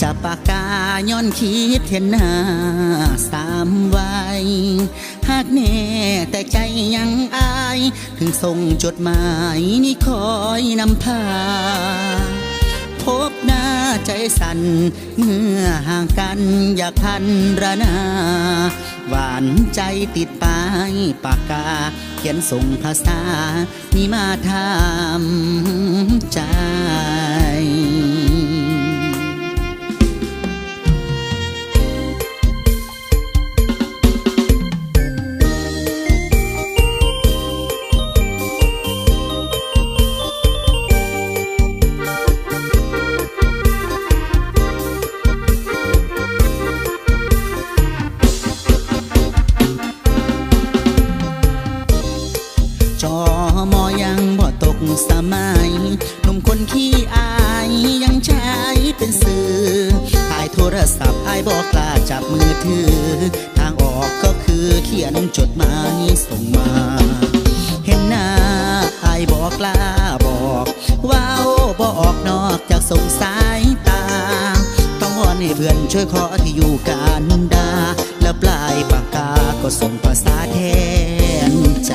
จับปากกาย้อนคิดเห็นหน้าสามวัยหากแน่แต่ใจยังอาย ถึงส่งจดหมายนี่คอยนำพา พบหน้าใจสั่น เมื่อห่างกันอยากพันระนา หวานใจติดปลายปากกา เขียนส่งภาษานี่มาทำใจ จอมอยังบ่ตกสมัยหนุ่มคนขี้อายยังใช้เป็นสื่อถ่ายโทรศัพท์อายบอกกล้าจับมือถือ ทางออกก็คือเขียนจดหมายส่งมา เห็นหน้าอายบอกกล้าบอกว้าวบออกนอกจากสงสายตา ต้องวอนให้เพื่อนช่วยขอที่อยู่กันดา แล้วปลายปากกาก็ส่งภาษาแทนใจ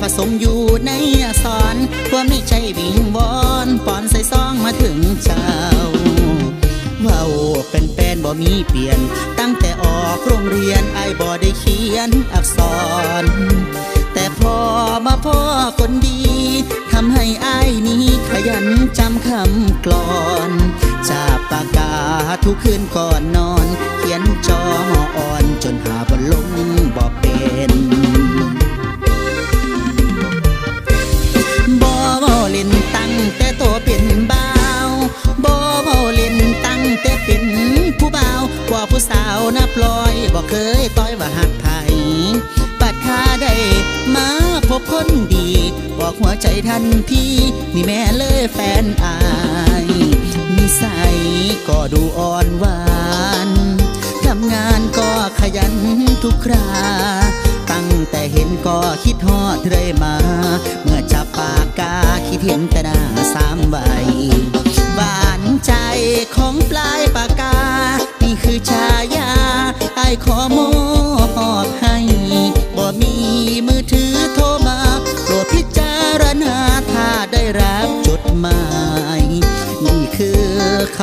ผสมอยู่ในอักษรความในใจวิงวอนปอนใส่ซองมาถึงเจ้าเว้าเป็นแฟนบ่มีเปลี่ยน ตั้งแต่ออกโรงเรียนไอ้บ่ได้เขียนอักษร แต่พอมาพ่อคนดีทำให้อ้ายนี้ขยันจำคำกลอน จากปากกาทุกคืนก่อนนอน อกหัวใจทันทีนี่แม่เลยแฟนอายนิสัยก็ดูอ่อนหวานทำงานก็ขยันทุกคราตั้งแต่เห็นก็คิดฮอดเรื่อยมา เมื่อจับปากกาคิดเห็นแต่หน้าสามใบหวานใจของปลาย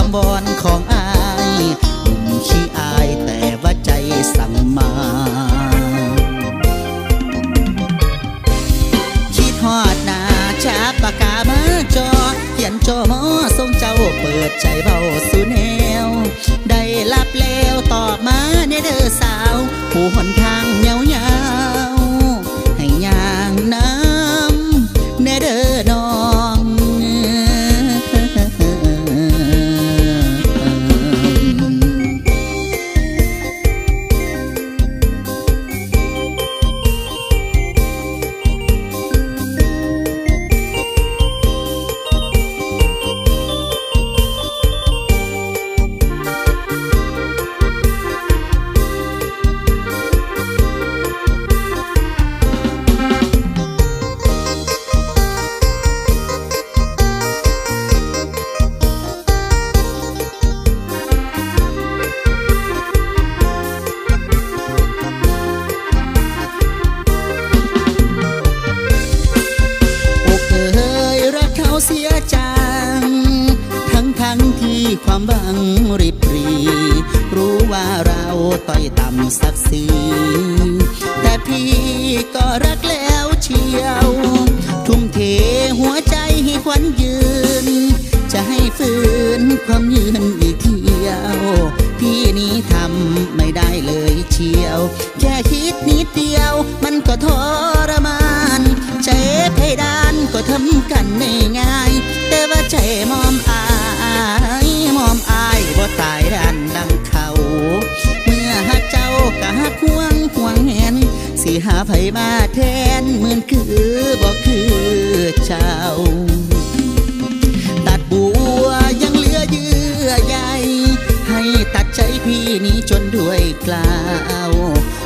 ำวอนของอายหนุ่มขี้อายแต่ว่าใจสั่งมาคิดฮอดหน้าชาปากกามาจอ เขียนจอมอทรงเจ้าเปิดใจเบาสู่แนว ได้รับแล้วตอบมาเนเด้อสาว ผู้หนทางเงาเงา ความหวังริบรี รู้ว่าเราต้อยต่ำสักสีแต่พี่ก็รักแล้วเชียว ทุ่มเทหัวใจให้ควันยืน จะให้ฝืนความยืนอีกเที่ยว พี่นี้ทำไม่ได้เลยเชียว แค่คิดนิดเดียวมันก็ทรมานใจเพดานก็ทำกันไม่ง่าย ตายด้านดังเขา เมื่อหาเจ้ากะควงห่วงเห็น สิหาไผมาแทนเหมือนคือบอกคือเจ้า ตัดบัวยังเหลือเยื่อใยให้ตัดใจพี่นี้จนด้วยกล้าว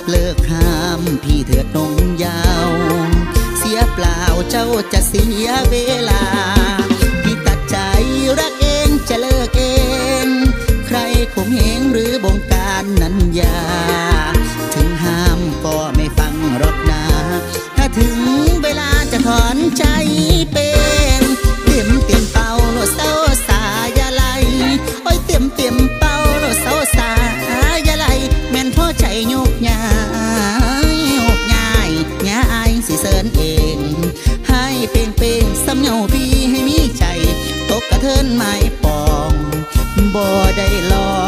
เลิกห้ามพี่เถิดนงยาว เสียเปล่าเจ้าจะเสียเวลา ถึงเวลาจะถอนใจเป็นเต็มเต็มเป่าโลเซาสายาไลโอ้ยเต็มเต็มเป่าโลเซาสายาไลแม่นพ่อใจยกยายยกใหญ่ยาอายสิเสินเอง ให้เป็นเป่งสำเนาพีให้มีใจ ตกกระเทินไม่ปองบ่ได้ลอง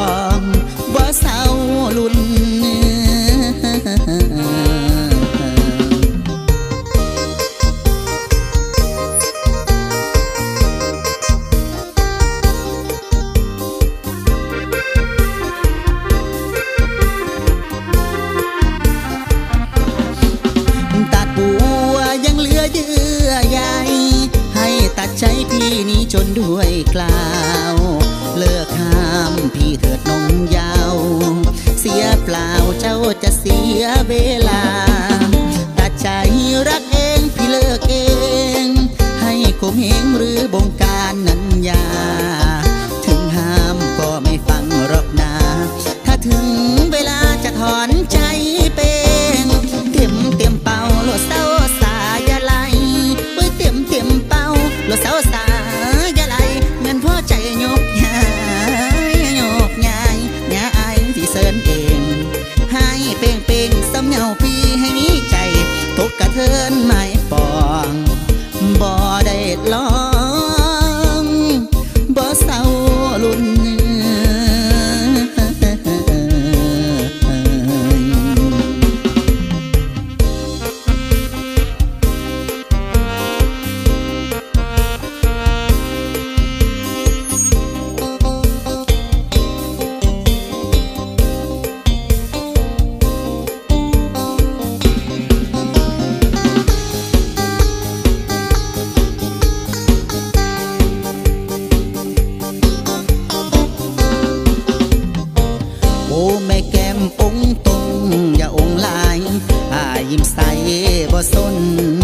กล่าว เลิกห้ามพี่เถิดนมยาว เสียเปล่าเจ้าจะเสียเวลาตัดใจรัก อนมา home.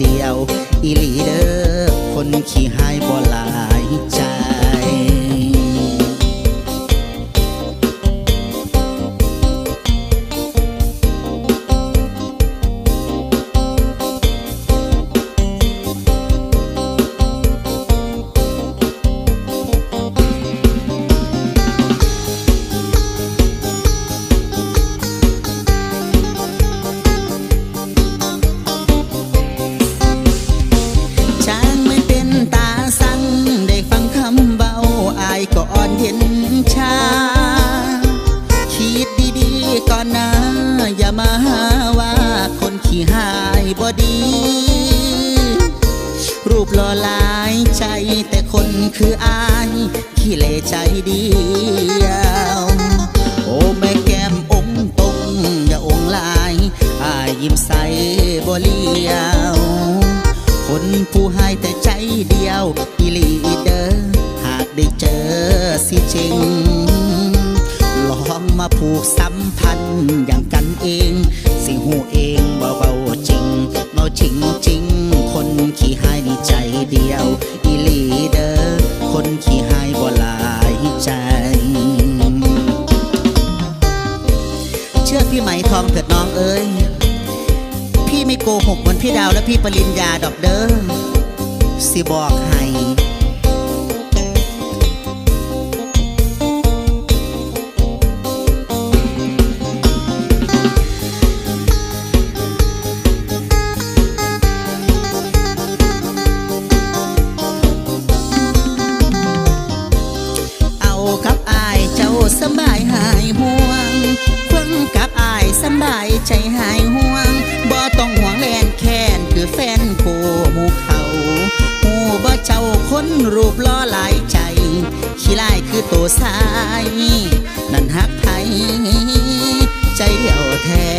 เดียว อีหลีเด้อคนขี้หายบ่หลาย ดี รูปหล่อลายใจแต่คนคืออายขี้เล่ใจเดียว โอ้แม่แก้มองตรงอย่าองลายอายยิ้มใสบ่เลียว คนผู้ให้แต่ใจเดียวอีลีเดอหากได้เจอสิจริงลองมาผูกสัมพันธ์อย่างกันเอง สิหูเองเบา จริงจริงคนขี้หายนี่ใจเดียว อีลีเดอร์คนขี้หายบ่หลายใจ เชื่อพี่ไหมทองเถิดน้องเอ้ย พี่ไม่โกหกเหมือนพี่ดาวและพี่ปริญญาดอกเด้อสิบอกให้ สบายหายห่วงฟังกับอายสบายใจหายห่วงบ่ต้องห่วงแลนแค้นคือแฟนโกหมูเขาหูบ่เจ้าคนรูปล้อหลายใจขี้ไล่คือโตสาย นั่นฮักไทยใจเดียวแท้